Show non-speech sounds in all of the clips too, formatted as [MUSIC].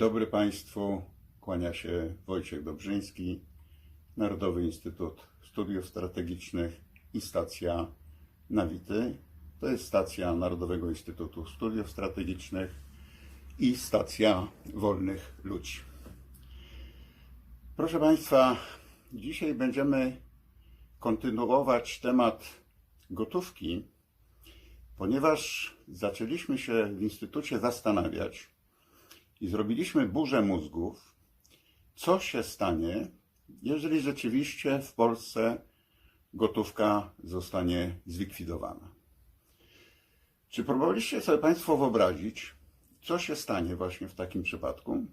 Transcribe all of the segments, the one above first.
dobry Państwu. Kłania się Wojciech Dobrzyński, Narodowy Instytut Studiów Strategicznych i stacja Nawity. To jest stacja Narodowego Instytutu Studiów Strategicznych i stacja Wolnych Ludzi. Proszę Państwa, dzisiaj będziemy kontynuować temat gotówki, ponieważ zaczęliśmy się w Instytucie zastanawiać i zrobiliśmy burzę mózgów, co się stanie, jeżeli rzeczywiście w Polsce gotówka zostanie zlikwidowana. Czy próbowaliście sobie Państwo wyobrazić, co się stanie właśnie w takim przypadku?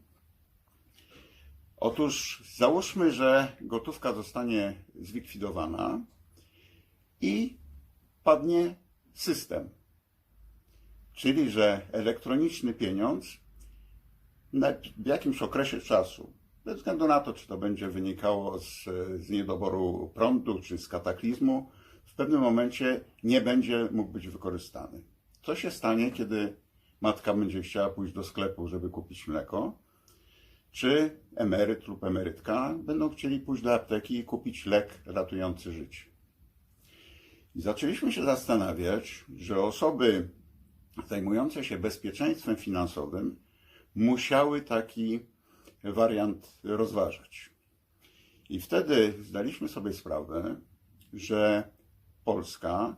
Otóż załóżmy, że gotówka zostanie zlikwidowana i padnie system, czyli że elektroniczny pieniądz w jakimś okresie czasu, bez względu na to, czy to będzie wynikało z, z niedoboru prądu, czy z kataklizmu, w pewnym momencie nie będzie mógł być wykorzystany. Co się stanie, kiedy matka będzie chciała pójść do sklepu, żeby kupić mleko? Czy emeryt lub emerytka będą chcieli pójść do apteki i kupić lek ratujący życie? I zaczęliśmy się zastanawiać, że osoby zajmujące się bezpieczeństwem finansowym musiały taki wariant rozważać. I wtedy zdaliśmy sobie sprawę, że Polska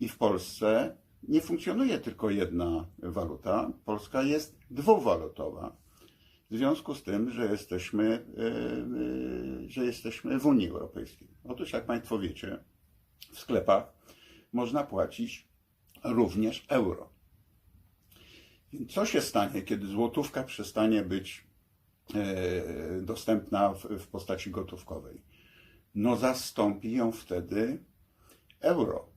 i w Polsce nie funkcjonuje tylko jedna waluta. Polska jest dwuwalutowa. W związku z tym, że jesteśmy, yy, yy, że jesteśmy w Unii Europejskiej. Otóż, jak Państwo wiecie, w sklepach można płacić również euro. Co się stanie, kiedy złotówka przestanie być e, dostępna w, w postaci gotówkowej? No zastąpi ją wtedy euro.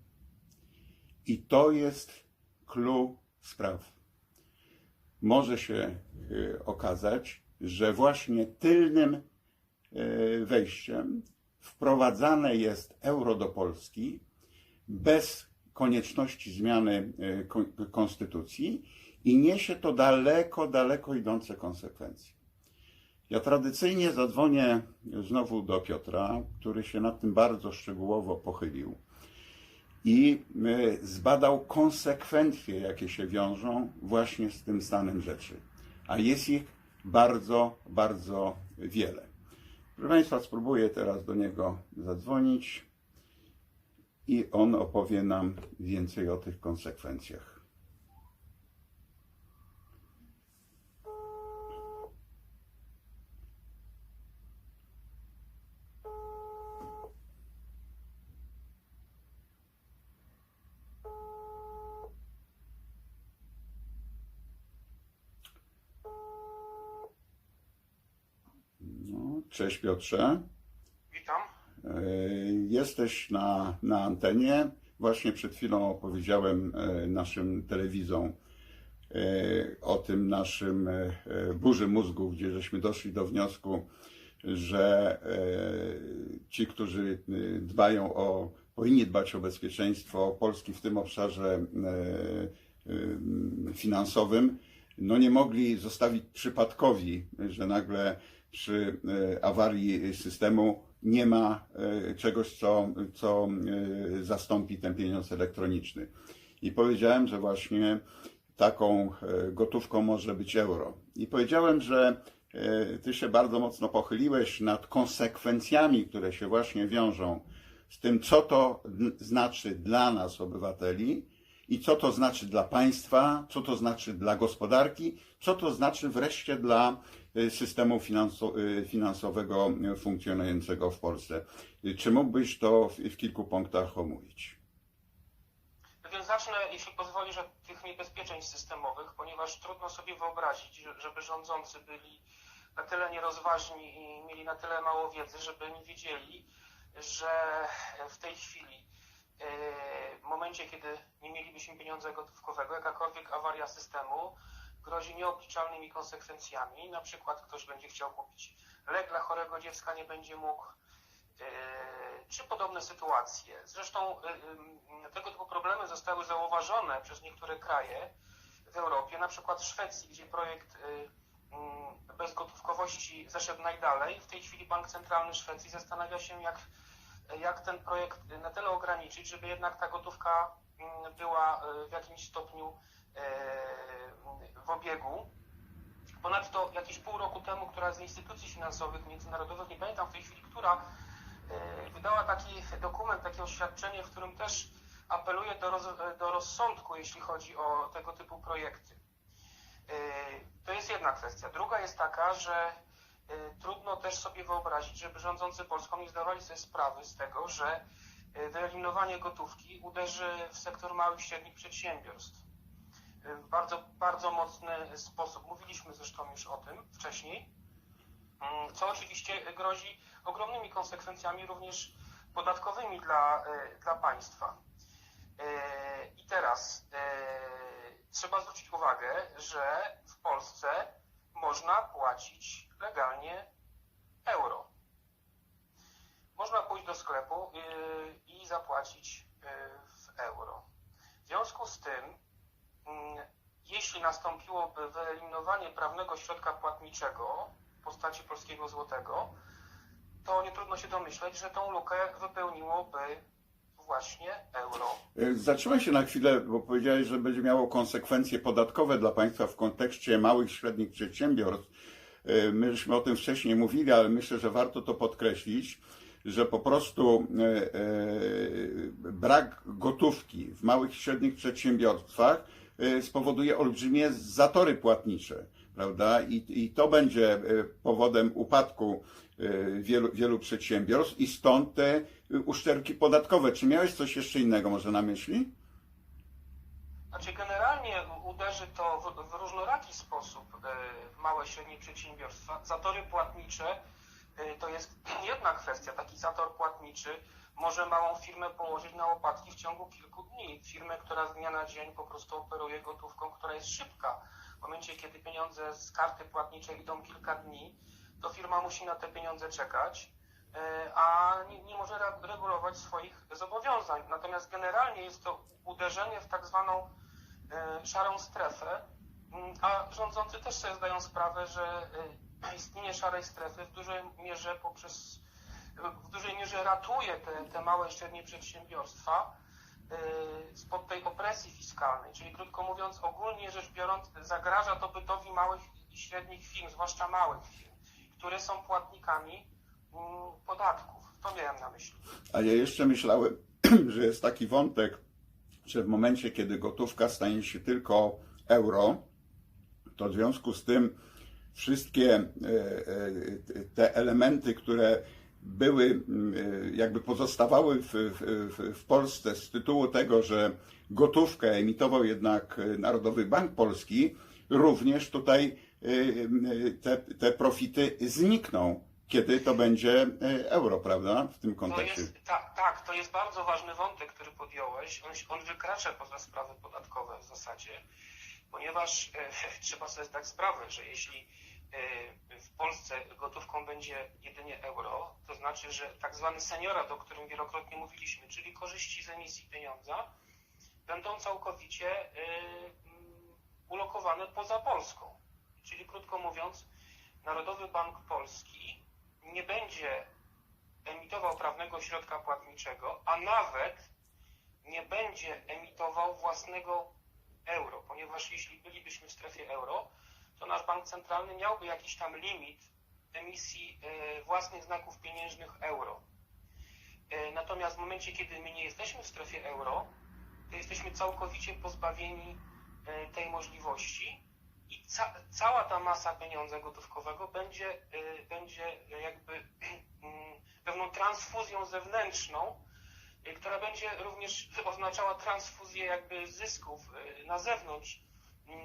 I to jest clue spraw. Może się e, okazać, że właśnie tylnym e, wejściem wprowadzane jest euro do Polski bez konieczności zmiany konstytucji i niesie to daleko, daleko idące konsekwencje. Ja tradycyjnie zadzwonię znowu do Piotra, który się nad tym bardzo szczegółowo pochylił i e, zbadał konsekwencje, jakie się wiążą właśnie z tym stanem rzeczy. A jest ich bardzo, bardzo wiele. Proszę Państwa, spróbuję teraz do niego zadzwonić i on opowie nam więcej o tych konsekwencjach. No, Cześć Piotrze. Witam. E, Jesteś na, na antenie. Właśnie przed chwilą opowiedziałem e, naszym telewizom e, o tym naszym burzy mózgów, gdzie żeśmy doszli do wniosku, że ci, którzy dbają o, powinni dbać o bezpieczeństwo Polski w tym obszarze finansowym, no nie mogli zostawić przypadkowi, że nagle przy e, awarii systemu nie ma e, czegoś, co, co e, zastąpi ten pieniądz elektroniczny. I powiedziałem, że właśnie taką gotówką może być euro. I powiedziałem, że ty się bardzo mocno pochyliłeś nad konsekwencjami, które się właśnie wiążą z tym, co to znaczy dla nas, obywateli, i co to znaczy dla państwa, co to znaczy dla gospodarki, co to znaczy wreszcie dla y, systemu y, finansowego y, funkcjonującego w Polsce. Czy mógłbyś to w, kilku punktach omówić? Więc zacznę, jeśli pozwolisz, od tych niebezpieczeństw systemowych, ponieważ trudno sobie wyobrazić, że- żeby rządzący byli na tyle nierozważni i mieli na tyle mało wiedzy, żeby nie wiedzieli, że w tej chwili, w momencie, kiedy nie mielibyśmy pieniądza gotówkowego, jakakolwiek awaria systemu grozi nieobliczalnymi konsekwencjami. Na przykład ktoś będzie chciał kupić lek dla chorego dziecka, nie będzie mógł, e, czy podobne sytuacje. Zresztą e, e, tego typu problemy zostały zauważone przez niektóre kraje w Europie, na przykład w Szwecji, gdzie projekt bezgotówkowości zeszedł najdalej. W tej chwili Bank Centralny Szwecji zastanawia się, jak, jak ten projekt na tyle ograniczyć, żeby jednak ta gotówka mm, była e, w jakimś stopniu e, w obiegu. Ponadto jakieś pół roku temu, która z instytucji finansowych międzynarodowych, nie pamiętam w tej chwili, która e, wydała taki dokument, takie oświadczenie, w którym też apeluje do, roz, do rozsądku, jeśli chodzi o tego typu projekty. To jest jedna kwestia. Druga jest taka, że trudno sobie wyobrazić, żeby rządzący Polską nie zdawali sobie sprawy z tego, że e, wyeliminowanie gotówki uderzy w sektor małych i średnich przedsiębiorstw w bardzo, bardzo mocny sposób. Mówiliśmy zresztą już o tym wcześniej, Mm, co oczywiście grozi ogromnymi konsekwencjami również podatkowymi dla, e, dla państwa. E, I teraz e, trzeba zwrócić uwagę, że w Polsce można płacić legalnie euro. Można pójść do sklepu y, i zapłacić y, w euro. W związku z tym, mm, jeśli nastąpiłoby wyeliminowanie prawnego środka płatniczego w postaci polskiego złotego, to nie trudno się domyśleć, że tą lukę wypełniłoby właśnie euro. E, Zatrzymaj się na chwilę, bo powiedziałeś, że będzie miało konsekwencje podatkowe dla państwa w kontekście małych i średnich przedsiębiorstw. E, My żeśmy o tym wcześniej mówili, ale myślę, że warto to podkreślić, że po prostu e, e, brak gotówki w małych i średnich przedsiębiorstwach spowoduje olbrzymie zatory płatnicze, prawda? I, i to będzie powodem upadku wielu, wielu przedsiębiorstw i stąd te uszczelki podatkowe. Czy miałeś coś jeszcze innego może na myśli? Znaczy generalnie uderzy to w, w różnoraki sposób e, w małe i średnie przedsiębiorstwa. Zatory płatnicze e, to jest [CLEARS THROAT] jedna kwestia. Taki zator płatniczy może małą firmę położyć na łopatki w ciągu kilku dni. Firmę, która z dnia na dzień po prostu operuje gotówką, która jest szybka. W momencie, kiedy pieniądze z karty płatniczej idą kilka dni, to firma musi na te pieniądze czekać, e, a nie, nie może re- regulować swoich zobowiązań. Natomiast generalnie jest to uderzenie w tak zwaną szarą strefę, Mm, a rządzący też sobie zdają sprawę, że e, istnienie szarej strefy w dużej mierze poprzez w dużej mierze ratuje te, te małe i średnie przedsiębiorstwa e, spod tej opresji fiskalnej, czyli krótko mówiąc, ogólnie rzecz biorąc, zagraża to bytowi małych i średnich firm, zwłaszcza małych firm, które są płatnikami mm, podatków. To miałem na myśli. A ja jeszcze myślałem, [CLEARS THROAT] że jest taki wątek, że w momencie, kiedy gotówka stanie się tylko euro, to w związku z tym wszystkie e, e, te elementy, które były, e, jakby pozostawały w, w, w Polsce z tytułu tego, że gotówkę emitował jednak Narodowy Bank Polski, również tutaj te, te profity znikną, kiedy to będzie e, euro, prawda? W tym To kontekście. jest, tak, tak, to jest bardzo ważny wątek, który podjąłeś. On, on wykracza poza sprawy podatkowe w zasadzie, ponieważ e, [LAUGHS] trzeba sobie zdać sprawę, że jeśli e, w Polsce gotówką będzie jedynie euro, to znaczy, że tak zwany seniorat, o którym wielokrotnie mówiliśmy, czyli korzyści z emisji pieniądza, będą całkowicie e, ulokowane poza Polską. Czyli krótko mówiąc, Narodowy Bank Polski nie będzie emitował prawnego środka płatniczego, a nawet nie będzie emitował własnego euro, ponieważ jeśli bylibyśmy w strefie euro, to nasz bank centralny miałby jakiś tam limit emisji e, własnych znaków pieniężnych euro. E, Natomiast w momencie, kiedy my nie jesteśmy w strefie euro, to jesteśmy całkowicie pozbawieni e, tej możliwości i ca cała ta masa pieniądza gotówkowego będzie, y, będzie jakby mm, pewną transfuzją zewnętrzną, y, która będzie również oznaczała transfuzję jakby zysków y, na zewnątrz mm,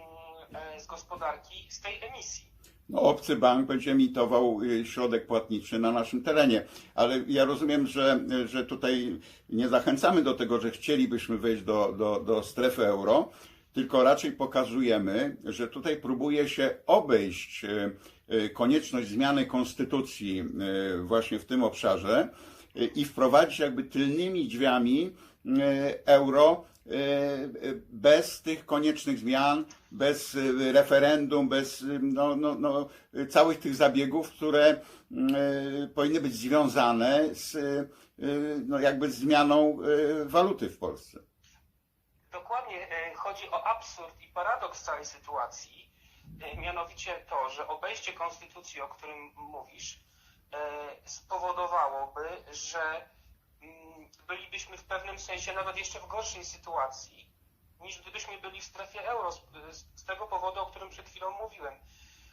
e, z gospodarki z tej emisji. No, obcy bank będzie emitował y, środek płatniczy na naszym terenie, ale ja rozumiem, że, że tutaj nie zachęcamy do tego, że chcielibyśmy wejść do, do, do strefy euro, tylko raczej pokazujemy, że tutaj próbuje się obejść y, y, konieczność zmiany konstytucji y, właśnie w tym obszarze e, i wprowadzić jakby tylnymi drzwiami e, euro e, e, bez tych koniecznych zmian, bez e, referendum, bez e, no, no, no, e, całych tych zabiegów, które mm, e, powinny być związane z e, no, jakby zmianą e, waluty w Polsce. Dokładnie e, chodzi o absurd i paradoks całej sytuacji, e, mianowicie to, że obejście konstytucji, o którym mówisz, e, spowodowałoby, że mm, bylibyśmy w pewnym sensie nawet jeszcze w gorszej sytuacji, niż gdybyśmy byli w strefie euro, z, tego powodu, o którym przed chwilą mówiłem,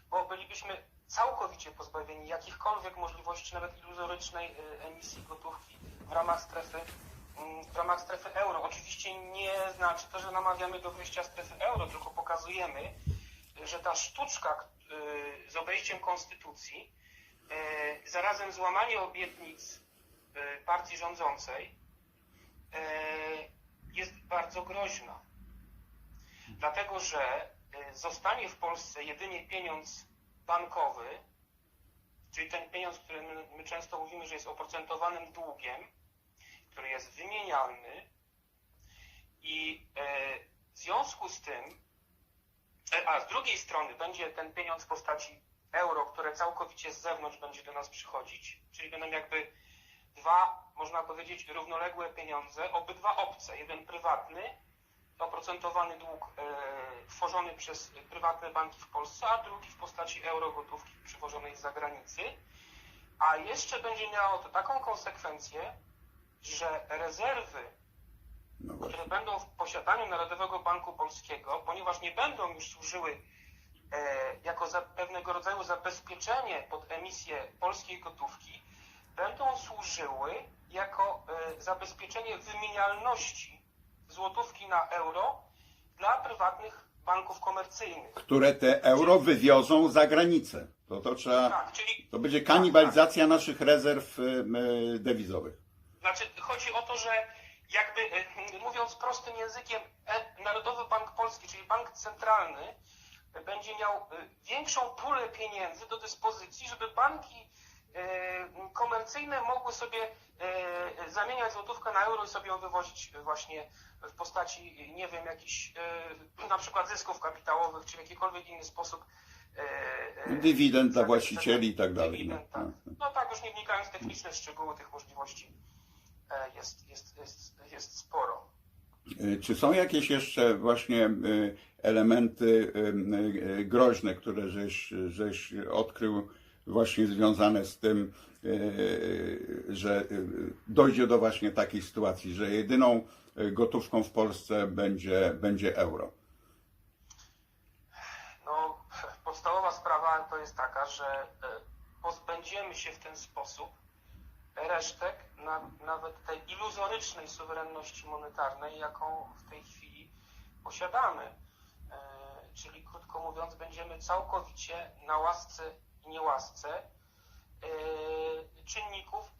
bo bylibyśmy całkowicie pozbawieni jakichkolwiek możliwości, nawet iluzorycznej emisji gotówki w ramach strefy w ramach strefy euro. Oczywiście nie znaczy to, że namawiamy do wyjścia z strefy euro, tylko pokazujemy, że ta sztuczka y, z obejściem konstytucji, y, zarazem złamanie obietnic y, partii rządzącej jest bardzo groźna. Dlatego, że zostanie w Polsce jedynie pieniądz bankowy, czyli ten pieniądz, który my często mówimy, że jest oprocentowanym długiem, który jest wymienialny. I e, w związku z tym, e, a z drugiej strony będzie ten pieniądz w postaci euro, które całkowicie z zewnątrz będzie do nas przychodzić, czyli będą jakby dwa, można powiedzieć, równoległe pieniądze, obydwa obce, jeden prywatny, oprocentowany dług e, tworzony przez prywatne banki w Polsce, a drugi w postaci euro gotówki przywożonej z zagranicy, a jeszcze będzie miało to taką konsekwencję, że rezerwy, No które będą w posiadaniu Narodowego Banku Polskiego, ponieważ nie będą już służyły e, jako za, pewnego rodzaju zabezpieczenie pod emisję polskiej gotówki, będą służyły jako e, zabezpieczenie wymienialności złotówki na euro dla prywatnych banków komercyjnych. które te euro wywiozą za granicę. To, to trzeba, Tak, czyli to będzie kanibalizacja naszych rezerw em, e, dewizowych. Znaczy, chodzi o to, że jakby e, mówiąc prostym językiem, e, Narodowy Bank Polski, czyli bank centralny, będzie miał e, większą pulę pieniędzy do dyspozycji, żeby banki komercyjne mogły sobie zamieniać złotówkę na euro i sobie ją wywozić właśnie w postaci, nie wiem, jakichś na przykład zysków kapitałowych, czy w jakikolwiek inny sposób. Dywidend dla właścicieli i tak dalej. Dywidend, No. tak. No tak, już nie wnikając w techniczne szczegóły tych możliwości, jest, jest, jest, jest sporo. E, Czy są jakieś jeszcze właśnie e, elementy e, e, groźne, które żeś, żeś odkrył właśnie związane z tym, e, że e, dojdzie do właśnie takiej sytuacji, że jedyną e, gotówką w Polsce będzie, będzie euro? No, podstawowa sprawa to jest taka, że e, pozbędziemy się w ten sposób resztek na, nawet tej iluzorycznej suwerenności monetarnej, jaką w tej chwili posiadamy. E, Czyli krótko mówiąc, będziemy całkowicie na łasce i niełasce e, czynników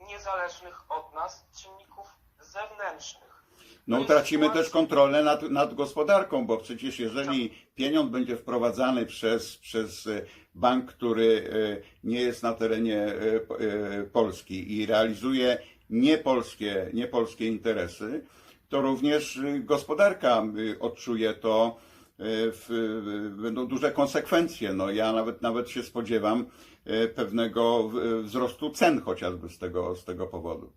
niezależnych od nas, czynników zewnętrznych. No utracimy też kontrolę nad, nad gospodarką, bo przecież jeżeli pieniądz będzie wprowadzany przez, przez e, bank, który e, nie jest na terenie e, Polski i realizuje niepolskie, niepolskie interesy, to również gospodarka e, odczuje to, będą duże konsekwencje. No, ja nawet, nawet się spodziewam pewnego wzrostu cen chociażby z tego, z tego powodu.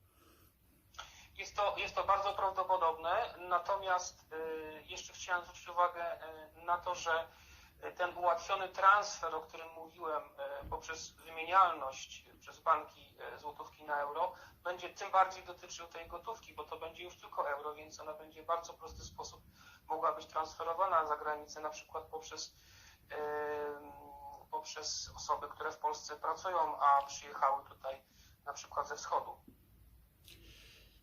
Jest to, jest to bardzo prawdopodobne, natomiast y, jeszcze chciałem zwrócić uwagę y, na to, że ten ułatwiony transfer, o którym mówiłem, y, poprzez wymienialność przez banki złotówki na euro, będzie tym bardziej dotyczył tej gotówki, bo to będzie już tylko euro, więc ona będzie w bardzo prosty sposób mogła być transferowana za granicę, na przykład poprzez, poprzez osoby, które w Polsce pracują, a przyjechały tutaj na przykład ze wschodu.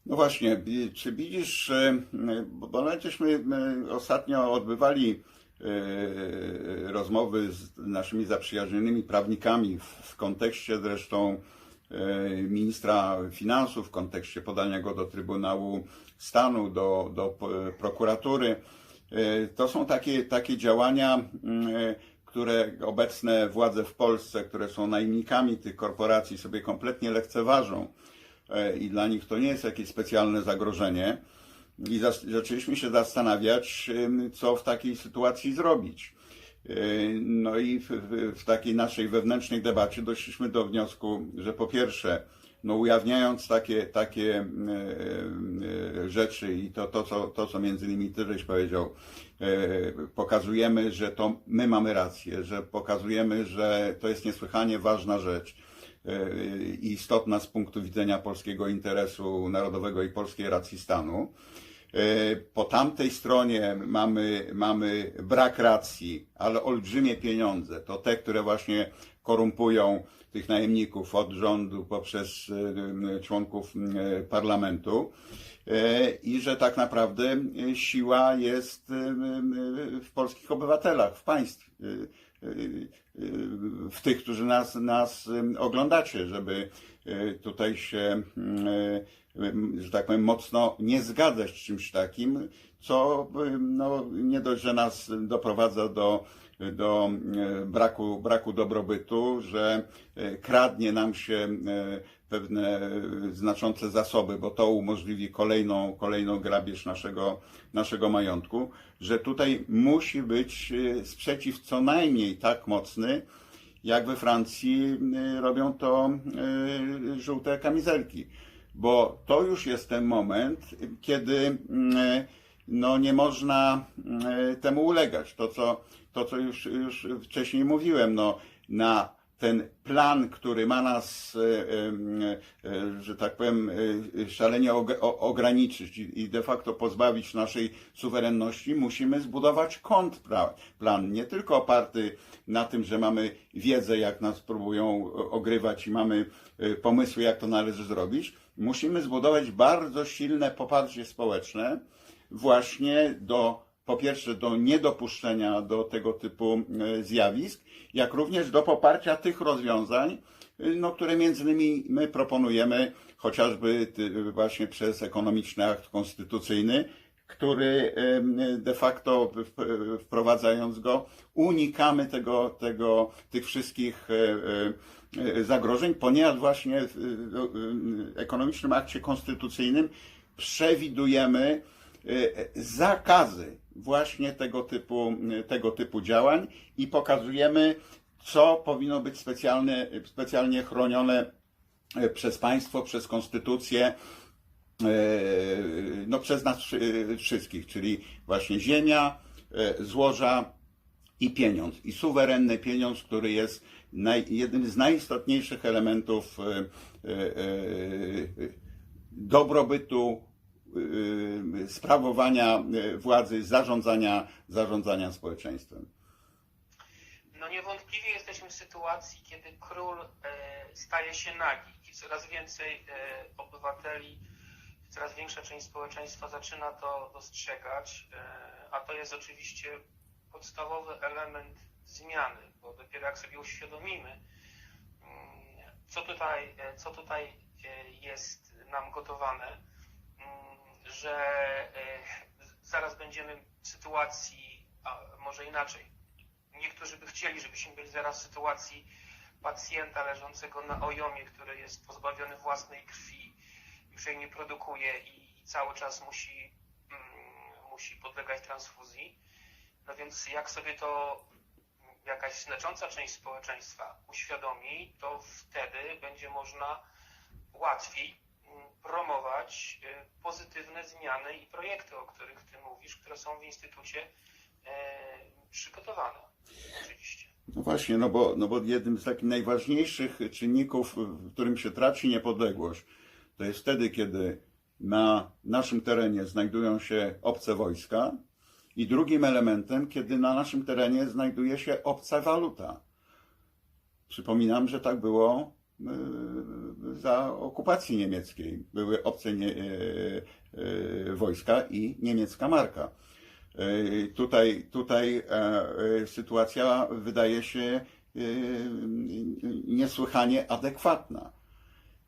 No właśnie, czy widzisz, e, bo nawet e, ostatnio odbywali e, rozmowy z naszymi zaprzyjaźnionymi prawnikami w, kontekście zresztą e, ministra finansów, w kontekście podania go do Trybunału Stanu, do, do p- prokuratury. E, To są takie, takie działania, e, które obecne władze w Polsce, które są najemnikami tych korporacji, sobie kompletnie lekceważą e, i dla nich to nie jest jakieś specjalne zagrożenie. I zaczęliśmy się zastanawiać, co w takiej sytuacji zrobić. Yy, No i w, w, takiej naszej wewnętrznej debacie doszliśmy do wniosku, że po pierwsze, no ujawniając takie, takie e, e, rzeczy i to, to, co, to, co między innymi Ty powiedział, e, pokazujemy, że to my mamy rację, że pokazujemy, że to jest niesłychanie ważna rzecz e, i istotna z punktu widzenia polskiego interesu narodowego i polskiej racji stanu. E, Po tamtej stronie mamy, mamy brak racji, ale olbrzymie pieniądze. To te, które właśnie korumpują tych najemników od rządu poprzez e, członków e, parlamentu. E, I że tak naprawdę e, siła jest e, e, w polskich obywatelach, w państwie, e, e, e, w tych, którzy nas, nas oglądacie, żeby e, tutaj się że tak powiem, mocno nie zgadzać z czymś takim, co no, nie dość, że nas doprowadza do, do braku, braku dobrobytu, że kradnie nam się pewne znaczące zasoby, bo to umożliwi kolejną, kolejną grabież naszego, naszego majątku, że tutaj musi być e, sprzeciw co najmniej tak mocny, jak we Francji e, robią to e, żółte kamizelki bo to już jest ten moment, kiedy no, nie można temu ulegać. To, co, to, co już, już wcześniej mówiłem, no, na ten plan, który ma nas, e, e, e, że tak powiem, szalenie ograniczyć i de facto pozbawić naszej suwerenności, musimy zbudować kontrplan, nie tylko oparty na tym, że mamy wiedzę, jak nas próbują ogrywać i mamy pomysły, jak to należy zrobić. Musimy zbudować bardzo silne poparcie społeczne właśnie do, po pierwsze, do niedopuszczenia do tego typu e, zjawisk, jak również do poparcia tych rozwiązań, y, no, które między innymi my proponujemy, chociażby właśnie przez ekonomiczny akt konstytucyjny, który em, de facto wprowadzając go unikamy tego, tego, tych wszystkich e, e, e, zagrożeń, ponieważ właśnie w ekonomicznym akcie konstytucyjnym przewidujemy e, zakazy właśnie tego typu, tego typu działań i pokazujemy, co powinno być specjalnie, specjalnie chronione e, przez państwo, przez konstytucję, no przez nas wszy- wszystkich, czyli właśnie ziemia, złoża i pieniądz. I suwerenny pieniądz, który jest naj, jednym z najistotniejszych elementów dobrobytu, sprawowania e, władzy, zarządzania, zarządzania społeczeństwem. No niewątpliwie jesteśmy w sytuacji, kiedy król staje się nagi i coraz więcej obywateli, coraz większa część społeczeństwa zaczyna to dostrzegać, a to jest oczywiście podstawowy element zmiany, bo dopiero jak sobie uświadomimy, mm, co tutaj, co tutaj jest nam gotowane, że e, zaraz będziemy w sytuacji, a może inaczej, niektórzy by chcieli, żebyśmy byli zaraz w sytuacji pacjenta leżącego na ojomie, który jest pozbawiony własnej krwi, już jej nie produkuje i, cały czas musi, mm, musi podlegać transfuzji. No więc jak sobie to jakaś znacząca część społeczeństwa uświadomi, to wtedy będzie można łatwiej promować y, pozytywne zmiany i projekty, o których Ty mówisz, które są w Instytucie e, przygotowane. Oczywiście. No właśnie, no bo, no bo jednym z takich najważniejszych czynników, w którym się traci niepodległość, to jest wtedy, kiedy na naszym terenie znajdują się obce wojska i drugim elementem, kiedy na naszym terenie znajduje się obca waluta. Przypominam, że tak było y, za okupacji niemieckiej. Były obce nie, y, y, wojska i niemiecka marka. Y, Tutaj, tutaj e, e, sytuacja wydaje się niesłychanie adekwatna.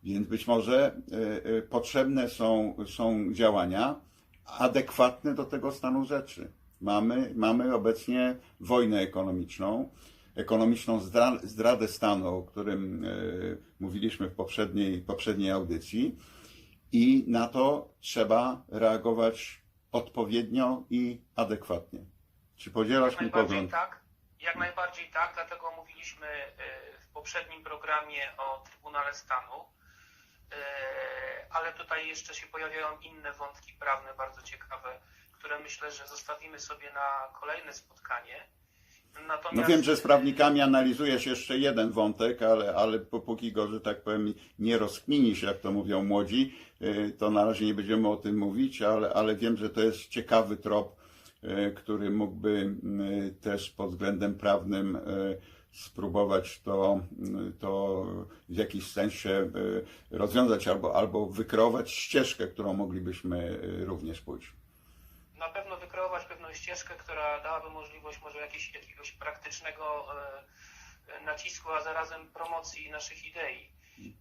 Więc być może e, e, potrzebne są, są działania adekwatne do tego stanu rzeczy. Mamy, mamy obecnie wojnę ekonomiczną, ekonomiczną zdra- zdradę stanu, o którym e, mówiliśmy w poprzedniej, poprzedniej audycji i na to trzeba reagować odpowiednio i adekwatnie. Czy podzielasz Jak mój najbardziej pogląd? tak, jak najbardziej tak, dlatego mówiliśmy e, w poprzednim programie o Trybunale Stanu, E, ale tutaj jeszcze się pojawiają inne wątki prawne bardzo ciekawe, które myślę, że zostawimy sobie na kolejne spotkanie. Natomiast, No wiem, że z prawnikami analizujesz jeszcze jeden wątek, ale, ale póki go, że tak powiem, nie rozkminisz, jak to mówią młodzi, y, to na razie nie będziemy o tym mówić, ale, ale wiem, że to jest ciekawy trop, y, który mógłby y, też pod względem prawnym spróbować to, to w jakiś sensie rozwiązać albo, albo wykreować ścieżkę, którą moglibyśmy również pójść. Na pewno wykreować pewną ścieżkę, która dałaby możliwość może jakiegoś, jakiegoś praktycznego e, nacisku, a zarazem promocji naszych idei,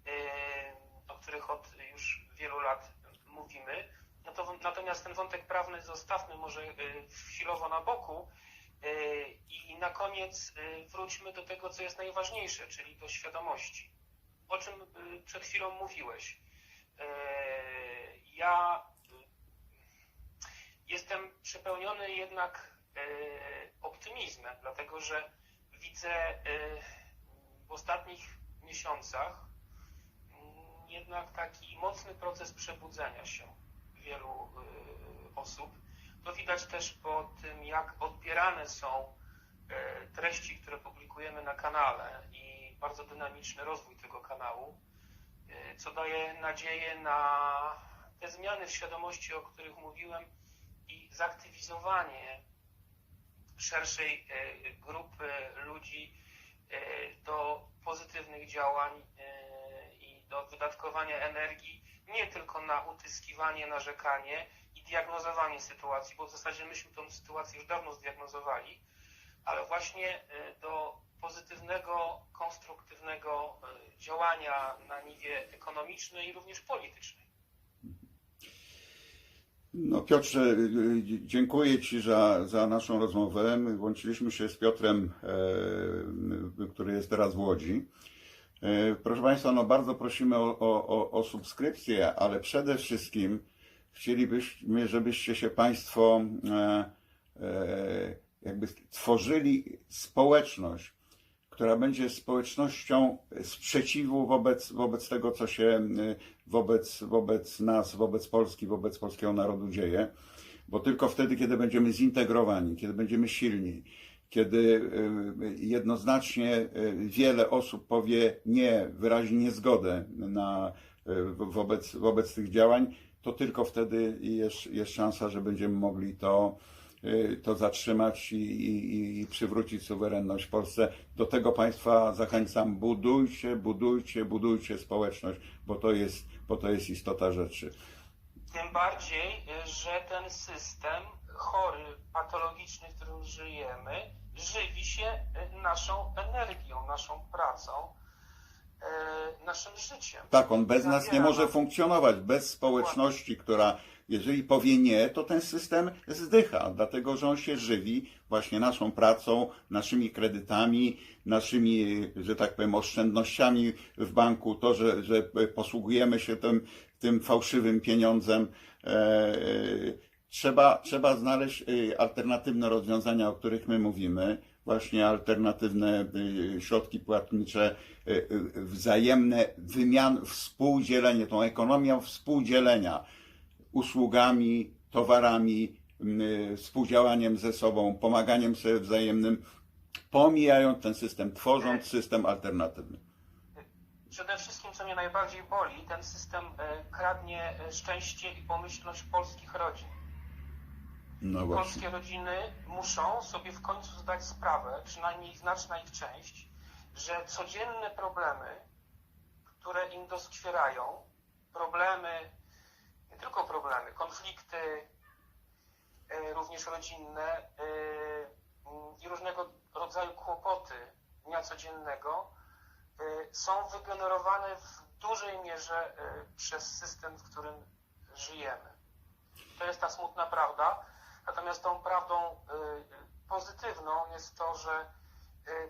e, o których od już wielu lat mówimy. No to, natomiast ten wątek prawny zostawmy może e, chwilowo na boku i na koniec wróćmy do tego, co jest najważniejsze, czyli do świadomości. O czym przed chwilą mówiłeś. Ja jestem przepełniony jednak e, optymizmem, dlatego że widzę e, w ostatnich miesiącach mm, jednak taki mocny proces przebudzenia się wielu e, osób. To widać też po tym, jak odbierane są treści, które publikujemy na kanale i bardzo dynamiczny rozwój tego kanału, co daje nadzieję na te zmiany w świadomości, o których mówiłem, zaktywizowanie szerszej e, grupy ludzi e, do pozytywnych działań e, i do wydatkowania energii nie tylko na utyskiwanie, narzekanie i diagnozowanie sytuacji, bo w zasadzie myśmy tą sytuację już dawno zdiagnozowali, ale właśnie do pozytywnego, konstruktywnego działania na niwie ekonomicznej i również politycznej. No Piotrze, y, y, dziękuję Ci za, za naszą rozmowę. My się z Piotrem, e, który jest teraz w Łodzi. E, Proszę Państwa, no bardzo prosimy o, o, o, subskrypcję, ale przede wszystkim chcielibyśmy, żebyście się Państwo e, jakby tworzyli społeczność, która będzie społecznością sprzeciwu wobec, wobec tego, co się y, wobec, wobec nas, wobec Polski, wobec polskiego narodu dzieje. Bo tylko wtedy, kiedy będziemy zintegrowani, kiedy będziemy silni, kiedy y, jednoznacznie y, wiele osób powie nie, wyrazi niezgodę na, wobec, wobec tych działań, to tylko wtedy jest, jest szansa, że będziemy mogli to, to zatrzymać i, i, i przywrócić suwerenność w Polsce. Do tego Państwa zachęcam, budujcie, budujcie, budujcie społeczność, bo to jest, bo to jest istota rzeczy. Tym bardziej, y, że ten system chory, patologiczny, w którym żyjemy, żywi się y, naszą energią, naszą pracą, y, naszym życiem. Tak, on bez nas nie może funkcjonować, bez społeczności, która jeżeli powie nie, to ten system zdycha, dlatego że on się żywi właśnie naszą pracą, naszymi kredytami, naszymi, że tak powiem, oszczędnościami w banku, to, że, że posługujemy się tym, tym fałszywym pieniądzem. E, Trzeba, trzeba znaleźć e, alternatywne rozwiązania, o których my mówimy, właśnie alternatywne e, środki płatnicze, wzajemne wymian, współdzielenie, tą ekonomią współdzielenia usługami, towarami, m, e, współdziałaniem ze sobą, pomaganiem sobie wzajemnym, pomijając ten system, tworząc system alternatywny. Przede wszystkim, co mnie najbardziej boli, ten system y, kradnie y, szczęście i pomyślność polskich rodzin. No. Polskie rodziny muszą sobie w końcu zdać sprawę, przynajmniej znaczna ich część, że codzienne problemy, które im doskwierają, problemy, nie tylko problemy, konflikty, y, również rodzinne mm, i różnego rodzaju kłopoty dnia codziennego y, są wygenerowane w dużej mierze przez system, w którym żyjemy. To jest ta smutna prawda. Natomiast tą prawdą pozytywną jest to, że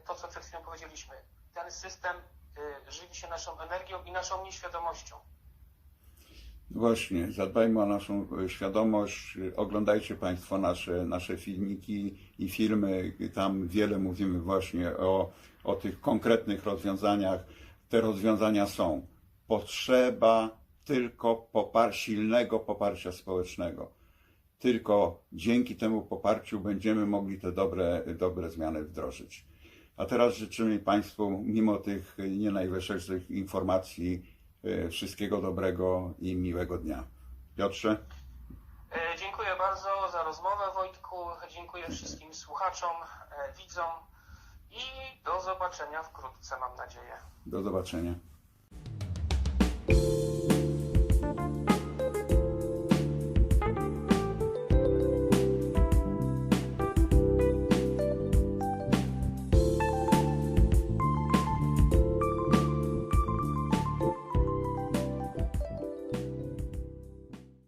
to, co przed chwilą powiedzieliśmy. Ten system żywi się naszą energią i naszą nieświadomością. Właśnie, zadbajmy o naszą e, świadomość. Oglądajcie Państwo nasze, nasze filmiki i filmy. Tam wiele mówimy właśnie o, o tych konkretnych rozwiązaniach. Te rozwiązania są. Potrzeba tylko popar silnego poparcia społecznego. Tylko dzięki temu poparciu będziemy mogli te dobre, dobre zmiany wdrożyć. A teraz życzymy Państwu, mimo tych nie najwyższych informacji, wszystkiego dobrego i miłego dnia. Piotrze? Y, Dziękuję bardzo za rozmowę, Wojtku. Dziękuję wszystkim słuchaczom, e, widzom i do zobaczenia wkrótce, mam nadzieję. Do zobaczenia.